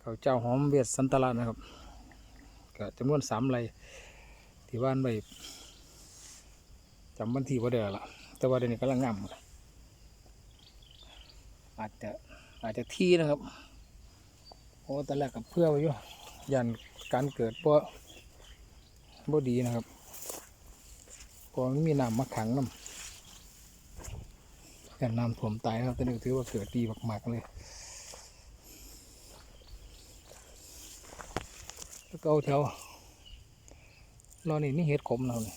เขาเจ้าหอมเวียดสันตลาดนะครับก็จำนวนสามไรที่บ้านไปจำวันทีว่าเดือละแต่ว่าเดี๋ยวนี้กำลังงามอาจจะอาจจะที่นะครับ โอ้ตอนแรกกับเพื่อไว้อยู่ยันการเกิดบ่บ่ดีนะครับเพอมันมีน้ำมาขังน้ำยันน้ำท่วมตายนะครับแต่นี่ถือว่าเกิดดีมากๆเลย แล้วก็เอาแถวรอนี่นี่เห็ดขมเราเนี่ย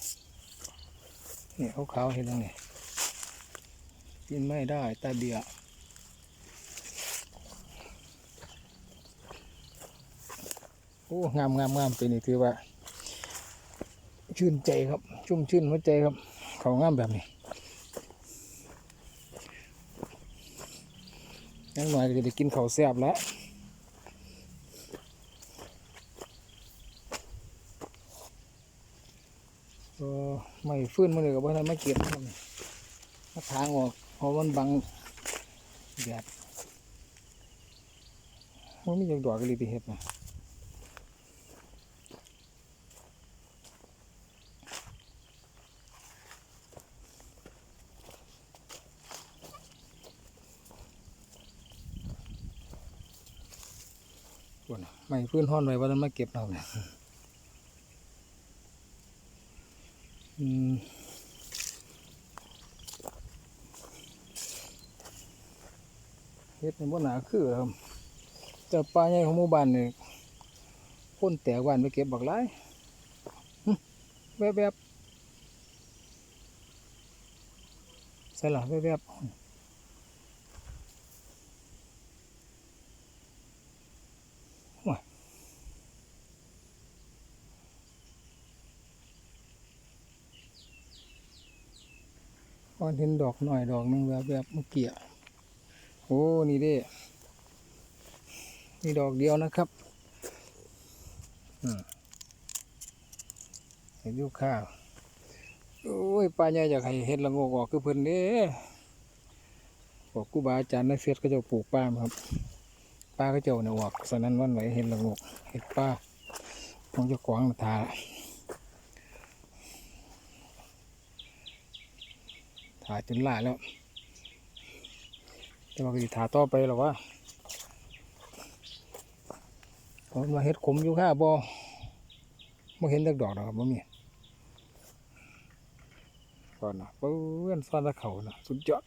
นี่ขาวๆเห็ดตรงนี้กินไม่ได้ตาเบียโอ้งามงามงามเป็นนี่ถือว่า ชื่นใจครับ ชุ่มชื่นหัวใจครับ เขางามแบบนี้ยังหน่อยก็จะได้กินข้าวแซ่บแล้ว เออ ไม่ฟื้นมาเลยกับว่าไม่เก็บครับมาทางออกเพราะมันบังแดดมันมีอย่างดอกกะลีไปเห็ดนะปวน่ะไม่ฟื้นห้อนไว้ว่ามันมาเก็บเราเนี่ย อืม เฮ็ดในบ่หนาคือครับแต่ปลาใหญ่ของหมู่บ้านนี่คนแตกบ้านไปเก็บบักหลายแวบๆใส่ล่ะแวบๆ พอเห็นดอกหน่อยดอกนึงแบบแบบเมื่อกี้อะโอ้นี่เด้นี่ดอกเดียวนะครับเห็นยู่ข้าวโอ้ยป้าใหญ่อยากให้เห็ดละโงกออกคือเพิ่นเด้บอกครูบาอาจารย์ในเฟซก็จะปลูกป้ามาครับป้าก็จ้าเนี่ยออกสนั้นวันไหวเห็ดละโงกเห็ดป้าของเจ้าของน่ะทา ถ่ายจนหลายแล้วแต่ว่าก็สิถ่ายต่อไปหรอวะเพราะมาเฮ็ดขมอยู่ค่ะบ่บ่เห็นดักดอกหรอกครับบ่มีก่อนนะเพื่อนซ่อนตะเขานะสุดยอด